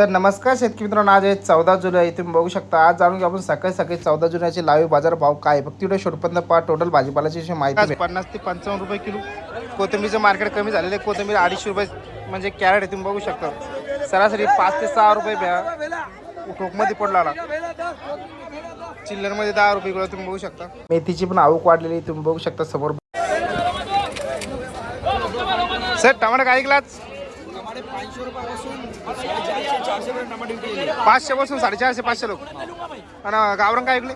तर नमस्कार शेतकरी मित्रांनो आज आहे चौदा जुलै. तुम्ही बघू शकता आज जाणून घ्या आपण सकाळी सकाळी चौदा जुलैचे लाईव्ह बाजार भाव काय. फक्त व्हिडिओ शेवटपर्यंत पहा. टोटल भाजीपाल्याची अशी माहिती. पन्नास ते पंचावन्न रुपये किलो. कोथिंबीरचं मार्केट कमी झालेलं आहे. कोथिंबीर अडीचशे रुपये म्हणजे कॅरेट आहे तुम्ही बघू शकता. सरासरी पाच ते सहा रुपये भ्या. ठोकमध्ये पडला चिल्लरमध्ये दहा रुपये किलो तुम्ही बघू शकता. मेथीची पण आवक वाढलेली तुम्ही बघू शकता समोर. सर टमाटर काय ऐकलाच पाचशे पासून साडेचारशे पाचशे लोक. आणि गावरंग काय ऐकले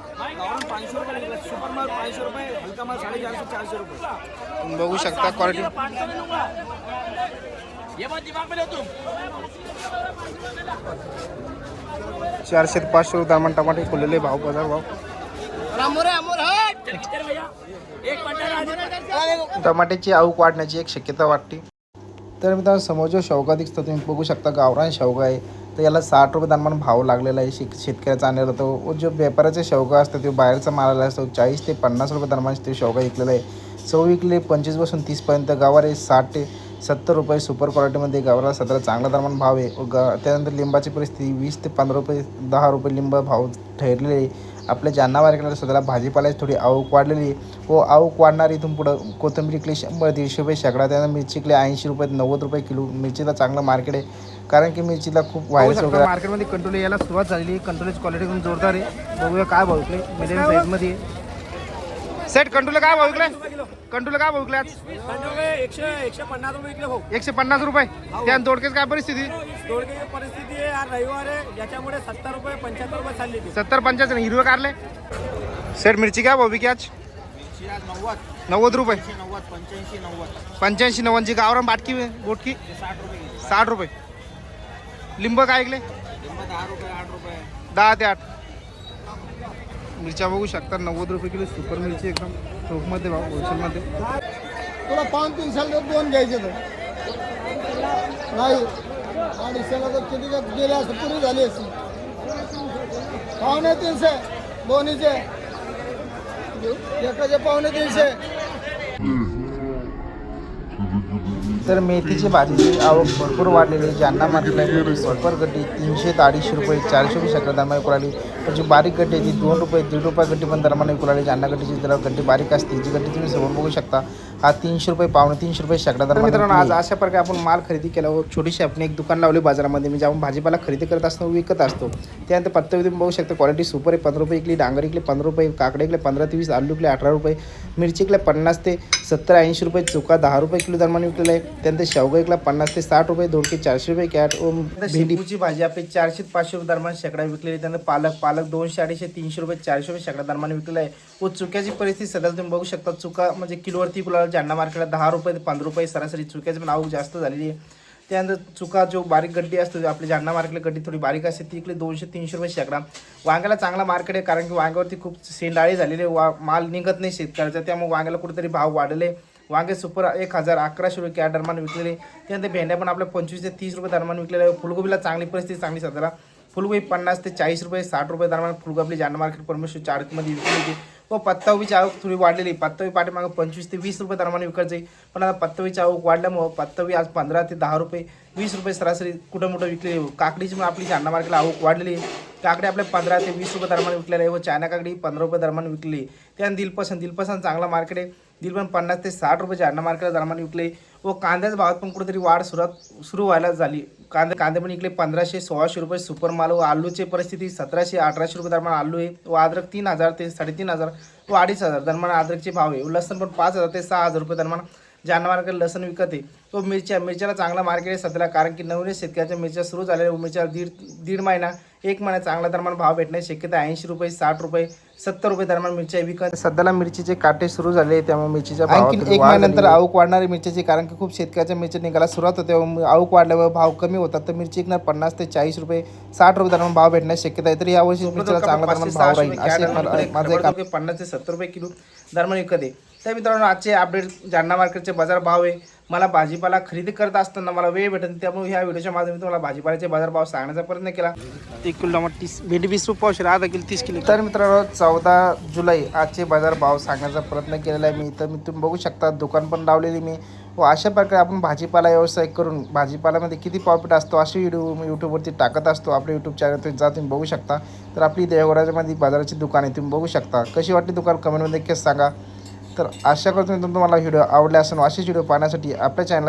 बघू शकता क्वालिटी चारशे ते पाचशे रुपये दरम्यान टमाटे खुललेले भाव बाजार भाव. टमाट्याची आवक वाढण्याची एक शक्यता वाटते. तर मित्रांनो समोर जो शेवगा दिसतो तुम्ही बघू शकता गावरान शेवगा आहे. तर याला साठ रुपये दरम्यान भाव लागलेला आहे. शेत शेतकऱ्याचा आणलेला तो व जो व्यापाऱ्याचा शेवगा असतो तो बाहेरचा मारायला असतो चाळीस ते पन्नास रुपये दरम्यान ते शेवगा विकलेला आहे. चव विकले पंचवीसपासून तीसपर्यंत गावार आहे साठ ते सत्तर रुपये सुपर क्वालिटीमध्ये गावाला सतरा चांगला दरम्यान भाव आहे. व गा त्यानंतर लिंबाची परिस्थिती वीस ते पंधरा रुपये दहा रुपये लिंब भाव ठरलेले आहे. आपल्या जालना मार्केटला स्वतःला भाजीपाल्याची थोडी आवक वाढलेली व आवक वाढणार इथून पुढं कोथिंबीर इकली शंभर दीडशे रुपये शेकडा त्यानंतर मिरची इकली ऐंशी रुपये नव्वद रुपये किलो. मिरचीला चांगलं मार्केट आहे. कारण की मिरचीला खूप व्हायरस वगैरे मार्केटमध्ये कंट्रोल यायला सुरुवात झालेली कंट्रोलची क्वालिटी पण जोरदार आहे. बघूया काय भाव विकले. मिडियम साईजमध्ये सेट कंट्रोल काय भाव विकले? कंट्रोल काय विकले आज? एकशे एकशे पन्नास रुपये भाऊ. एकशे पन्नास रुपये. त्या दोडकेच काय परिस्थिती? दोडकेची परिस्थिती आहे आज रविवार आहे याच्यामुळे सत्तर रुपये पंच्याहत्तर रुपये चालली ती. सत्तर पंच्याहत्तर हिरवे कारले? सेट मिरची काय विकी आज? एकशे आज नव्वद. नव्वद रुपये. नव्वद पंच्याऐंशी नव्वद. पंच्याऐंशी नव्वदची गावरान बाटकी बोटकी? ते साठ रुपये साठ रुपये. लिंब काय ऐकले? लिंब दहा रुपये आठ रुपये. दहा ते आठ. मिरच्या बघू शकता नव्वद रुपये किलो सुपर मिरची एकदम चौकमध्ये भाव होलसेलमध्ये. तुला पाऊन तीनशेला तर दोन घ्यायचे तर. नाही. अडीचशेला तर किती गेले असं पुरी झाली असती पावणे तीनशे दोन्हीचे एकाचे पावणे तीनशे. तर मेथीची भाजीची आवक भरपूर वाढलेली आहे. ज्यांना मार्केटला भरपूर गड्डी तीनशे ते अडीचशे रुपये चारशे रुपये शकला दरम्यान विकू लागली. पण जी बारीक गड्डी आहे ती दोन रुपये दीड रुपये गड्डी पण दरम्यान विकू लागली. ज्यांना गड्डीची जरा गड्डी बारीक असते जी गड्डी तुम्ही समोर बघू शकता. हा तीनशे रुपये पावणे तीनशे रुपये शेकडा दरम्यान मित्रांनो आज अशा प्रकारे आपण माल खरेदी केला व छोटीशी आपण एक दुकान लावली बाजारामध्ये. म्हणजे आपण भाजीपाला खरेदी करत असतो विकत असतो. त्यानंतर पत्ता तुम्ही बघू शकता क्वालिटी सुपर आहे. पंधरा रुपये इकली डांगर इकले पंधरा रुपये काकडे इकले पंधरा ते वीस आलू इकले अठरा रुपये मिरची इकले पन्नास ते सत्तर ऐंशी रुपये चुका दहा रुपये किलो दरम्यान विकलेला आहे. त्यानंतर शेवगा इकला पन्नास ते साठ रुपये दोडके चारशे रुपये कॅट. व भेंडीची भाजी आपली चारशे पाचशे रुपये दरम्यान शेकडा विकलेली. त्यानंतर पालक पालक दोनशे अडीचशे तीनशे रुपये चारशे रुपये शेकडा दरम्यान विकलेला आहे. व चुक्याची परिस्थिती सध्या तुम्ही बघू शकता. चुका म्हणजे किलोवरती कुला जालना मार्केटला दहा रुपये ते पंधरा रुपये सरासरी चुक्याची पण आवक जास्त झालेली आहे. त्यानंतर चुका जो बारीक गड्डी असतो आपली जालना मार्केटला गड्डी थोडी बारीक असते ती इकडे दोनशे तीनशे रुपये शेकडा. वांग्याला चांगला मार्केट आहे कारण की वांग्यावरती खूप सेंडाळी झालेली आहे. वा माल निघत नाही शेतकऱ्याचा त्यामुळे वांग्याला कुठेतरी भाव वाढले. वांगे सुपर एक हजार अकराशे रुपये कॅट दरम्यान विकलेले. त्यानंतर भेंड्या पण आपल्या पंचवीस ते तीस रुपये दरम्यान विकलेल्या. आहे फुलगोबीला चांगली परिस्थिती चांगली सध्याला. फुलगोबी पन्नास ते चाळीस रुपये साठ रुपये दरम्यान फुलगोबी आपली मार्केट परमेश्वर चारमध्ये विकली होती. व पत्तावीची आवक थोडी वाढलेली. पत्तावी पाठीमागं पंचवीस ते वीस रुपये दरम्यान विकायचे. पण आता पत्तावीची आवक वाढल्यामुळं पत्तावी आज पंधरा ते दहा रुपये वीस रुपये सरासरी कुठं मोठं विकलेली. काकडीची पण आपली जालना मार्केटला आवक वाढलेली. आहे. काकडे आपल्या पंधरा ते वीस रुपये दरम्यान विकलेले आहे व चायना काकडी पंधरा रुपये दरम्यान विकली आहे. त्यानंतर दिलपसंत दिलपसंत चांगला मार्केट आहे. दिल पण पन्नास ते साठ रुपये चायना मार्केट दरम्यान विकले व कांद्याच्या भावात पण कुठेतरी वाढ सुरुवात सुरू व्हायला झाली. कांदे कांदे पण इकडे पंधराशे सोळाशे रुपये सुपर माल व आलूची परिस्थिती सतराशे अठराशे रुपये दरम्यान आलू आहे. व अद्रक तीन हजार ते साडेतीन हजार व अडीच हजार दरम्यान अद्रकचे भाव आहे. व लसण पण पाच हजार ते सहा हजार रुपये दरम्यान जालना मार्केट लसण विकत आहे तो मिरच्या मिरच्याला चांगला मार्केट आहे सध्याला. कारण की नवीन शेतकऱ्याच्या मिरच्या सुरू झालेल्या व मिरच्या दीड दीड महिना एक महिना चांगला दरम्यान भाव भेटण्याची शक्यता ऐंशी रुपये साठ रुपये सत्तर रुपये दरम्यान मिरच्या विकत सध्याला मिरचीचे काटे सुरू झाले त्यामुळे मिरचीच्या आणखी एक महिन्यानंतर आवक वाढणारी मिरच्याची कारण की खूप शेतकऱ्याच्या मिरची निघायला सुरुवात होते. आवक वाढल्यावर भाव कमी होतात. तर मिरची विकणार पन्नास ते चाळीस रुपये साठ रुपये दरम्यान भाव भेटण्याची शक्यता आहे. तर यावर्षी मिरचीला चांगला दरम्यान भाव राहील. असे मला- माझं एक पन्नास ते सत्तर रुपये किलो दरम्यान विकत आहे. तर मित्रांनो आजचे अपडेट जालना मार्केटचे बाजार भाव आहे. मला भाजीपाला खरेदी करत असताना मला वेळ भेटेल त्यामुळे ह्या व्हिडिओच्या माध्यमातून तुम्हाला भाजीपाल्याचे बाजार भाव सांगण्याचा प्रयत्न केला. एक किलो तीस भेंडी वीस रुपये पावशे अर्धा किलो तीस किलो. तर मित्रांनो चौदा जुलै आजचे बाजार भाव सांगण्याचा प्रयत्न केलेला आहे मी. तर मी तुम्ही बघू शकता दुकान पण लावलेली मी. व अशा प्रकारे आपण भाजीपाला व्यवसाय करून भाजीपाल्यामध्ये किती प्रॉफिट असतो असे व्हिडिओ मी यूट्यूबवरती टाकत असतो. आपल्या यूट्यूब चॅनल जा तुम्ही बघू शकता. तर आपली देवघराच्यामध्ये बाजाराची दुकान आहे तुम्ही बघू शकता. कशी वाटली दुकान? कमेंटमध्ये नक्कीच सांगा. तर अशा करतो मी तुम्हाला व्हिडिओ आवडला असेल असेच व्हिडिओ पाहण्यासाठी आपल्या चॅनल